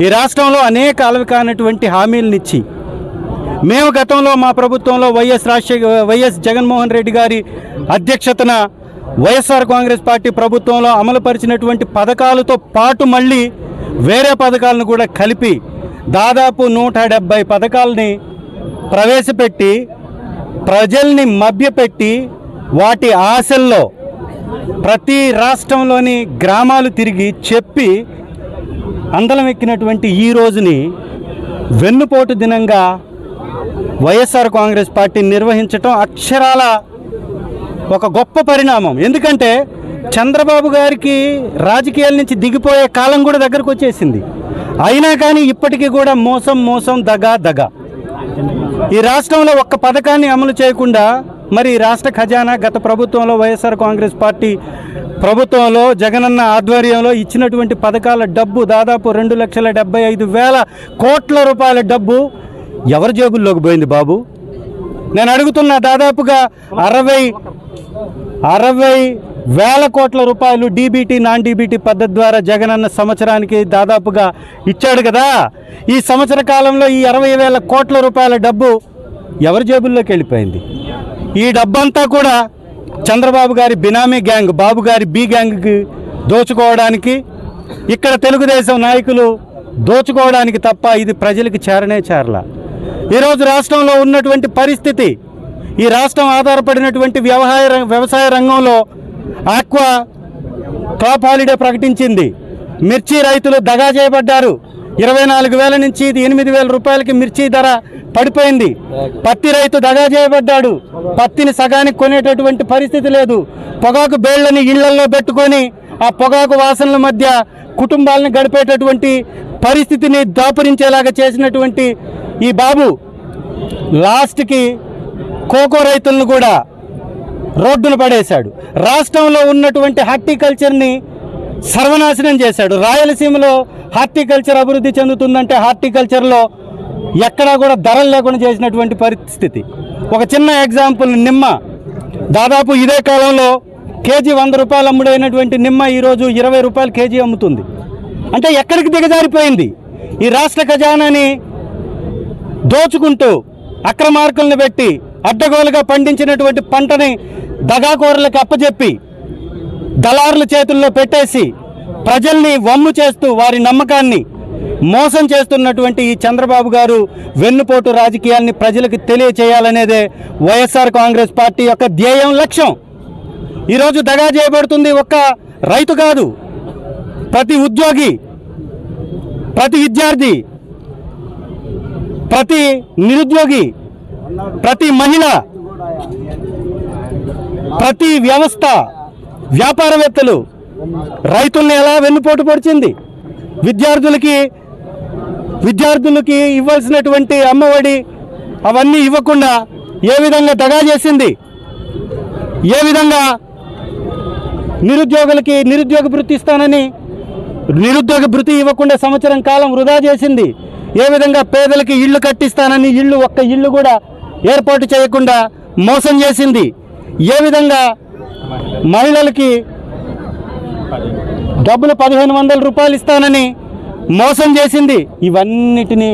ఈ రాష్ట్రంలో అనేక అలవికానటువంటి హామీలనిచ్చి మేము గతంలో మా ప్రభుత్వంలో Y S Rajasekhara Y S Jaganmohan Reddy గారి అధ్యక్షతన వైఎస్ఆర్ కాంగ్రెస్ పార్టీ ప్రభుత్వంలో అమలుపరిచినటువంటి పథకాలతో పాటు మళ్ళీ వేరే పథకాలను కూడా కలిపి దాదాపు నూట డెబ్బై పథకాలని ప్రవేశపెట్టి ప్రజల్ని మభ్యపెట్టి వాటి ఆశల్లో ప్రతి రాష్ట్రంలోని గ్రామాలు తిరిగి చెప్పి అందలం ఎక్కినటువంటి ఈ రోజుని వెన్నుపోటు దినంగా వైఎస్ఆర్ కాంగ్రెస్ పార్టీ నిర్వహించటం అక్షరాల ఒక గొప్ప పరిణామం. ఎందుకంటే చంద్రబాబు గారికి రాజకీయాల నుంచి దిగిపోయే కాలం కూడా దగ్గరకు వచ్చేసింది. అయినా కానీ ఇప్పటికీ కూడా మోసం మోసం దగా దగా. ఈ రాష్ట్రంలో ఒక్క పథకాన్ని అమలు చేయకుండా మరి రాష్ట్ర ఖజానా గత ప్రభుత్వంలో వైఎస్ఆర్ కాంగ్రెస్ పార్టీ ప్రభుత్వంలో జగనన్న ఆధ్వర్యంలో ఇచ్చినటువంటి పథకాల డబ్బు దాదాపు రెండు లక్షల డెబ్బై ఐదు వేల కోట్ల రూపాయల డబ్బు ఎవరి జేబుల్లోకి పోయింది బాబు? నేను అడుగుతున్న దాదాపుగా అరవై అరవై వేల కోట్ల రూపాయలు డీబీటీ నాన్ డీబీటీ పద్ధతి ద్వారా జగనన్న సంవత్సరానికి దాదాపుగా ఇచ్చాడు కదా. ఈ సంవత్సర కాలంలో ఈ అరవై వేల కోట్ల రూపాయల డబ్బు ఎవరి జేబుల్లోకి వెళ్ళిపోయింది? ఈ డబ్బంతా కూడా చంద్రబాబు గారి బినామీ గ్యాంగ్ బాబు గారి బి గ్యాంగ్కి దోచుకోవడానికి ఇక్కడ తెలుగుదేశం నాయకులు దోచుకోవడానికి తప్ప ఇది ప్రజలకు చేరనే చేరల. ఈరోజు రాష్ట్రంలో ఉన్నటువంటి పరిస్థితి ఈ రాష్ట్రం ఆధారపడినటువంటి వ్యవసాయ రం- వ్యవసాయ రంగంలో ఆక్వా క్రాప్ హాలిడే ప్రకటించింది. మిర్చి రైతులు దగా చేయబడ్డారు. ఇరవై నాలుగు వేల నుంచి ఇది ఎనిమిది వేల రూపాయలకి మిర్చి ధర పడిపోయింది. పత్తి రైతు దగా చేయబడ్డాడు. పత్తిని సగానికి కొనేటటువంటి పరిస్థితి లేదు. పొగాకు బేళ్ళని ఇళ్ళల్లో పెట్టుకొని ఆ పొగాకు వాసనల మధ్య కుటుంబాలను గడిపేటటువంటి పరిస్థితిని దాపురించేలాగా చేసినటువంటి ఈ బాబు లాస్ట్కి కోకో రైతులను కూడా రోడ్డున పడేశాడు. రాష్ట్రంలో ఉన్నటువంటి హార్టికల్చర్ని సర్వనాశనం చేశాడు. రాయలసీమలో హార్టికల్చర్ అభివృద్ధి చెందుతుందంటే హార్టికల్చర్లో ఎక్కడా కూడా ధరలు లేకుండా చేసినటువంటి పరిస్థితి. ఒక చిన్న ఎగ్జాంపుల్ నిమ్మ. దాదాపు ఇదే కాలంలో కేజీ వంద రూపాయలు అమ్ముడైనటువంటి నిమ్మ ఈరోజు ఇరవై రూపాయలు కేజీ అమ్ముతుంది. అంటే ఎక్కడికి దిగజారిపోయింది? ఈ రాష్ట్ర ఖజానాని దోచుకుంటూ అక్రమార్కులను పెట్టి అడ్డగోలుగా పండించినటువంటి పంటని దగాకోరలకు అప్పచెప్పి దళారుల చేతుల్లో పెట్టేసి ప్రజల్ని వమ్ము చేస్తూ వారి నమ్మకాన్ని మోసం చేస్తున్నటువంటి ఈ చంద్రబాబు గారు వెన్నుపోటు రాజకీయాల్ని ప్రజలకు తెలియచేయాలనేదే వైఎస్ఆర్ కాంగ్రెస్ పార్టీ యొక్క ధ్యేయం లక్ష్యం. ఈరోజు దగా చేయబడుతుంది ఒక్క రైతు కాదు ప్రతి ఉద్యోగి ప్రతి విద్యార్థి ప్రతి నిరుద్యోగి ప్రతి మహిళ ప్రతి వ్యవస్థ వ్యాపారవేత్తలు రైతుల్ని ఎలా వెన్నుపోటు పొడిచింది? విద్యార్థులకి విద్యార్థులకి ఇవ్వాల్సినటువంటి అమ్మఒడి అవన్నీ ఇవ్వకుండా ఏ విధంగా దగా చేసింది? ఏ విధంగా నిరుద్యోగులకి నిరుద్యోగ భృతి ఇస్తానని నిరుద్యోగ భృతి ఇవ్వకుండా సంవత్సరం కాలం వృధా చేసింది? ఏ విధంగా పేదలకి ఇళ్ళు కట్టిస్తానని ఇళ్ళు ఒక్క ఇళ్ళు కూడా ఏర్పాటు చేయకుండా మోసం చేసింది? ఏ విధంగా మహిళలకి డబ్బులు పదిహేను వందల రూపాయలు ఇస్తానని మోసం చేసింది. ఇవన్నిటినీ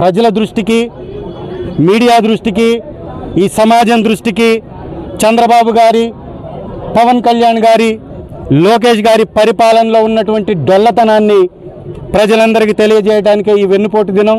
ప్రజల దృష్టికి మీడియా దృష్టికి ఈ సమాజం దృష్టికి చంద్రబాబు గారి పవన్ కళ్యాణ్ గారి లోకేష్ గారి పరిపాలనలో ఉన్నటువంటి డొల్లతనాన్ని ప్రజలందరికీ తెలియజేయడానికే ఈ వెన్నుపోటు దినం.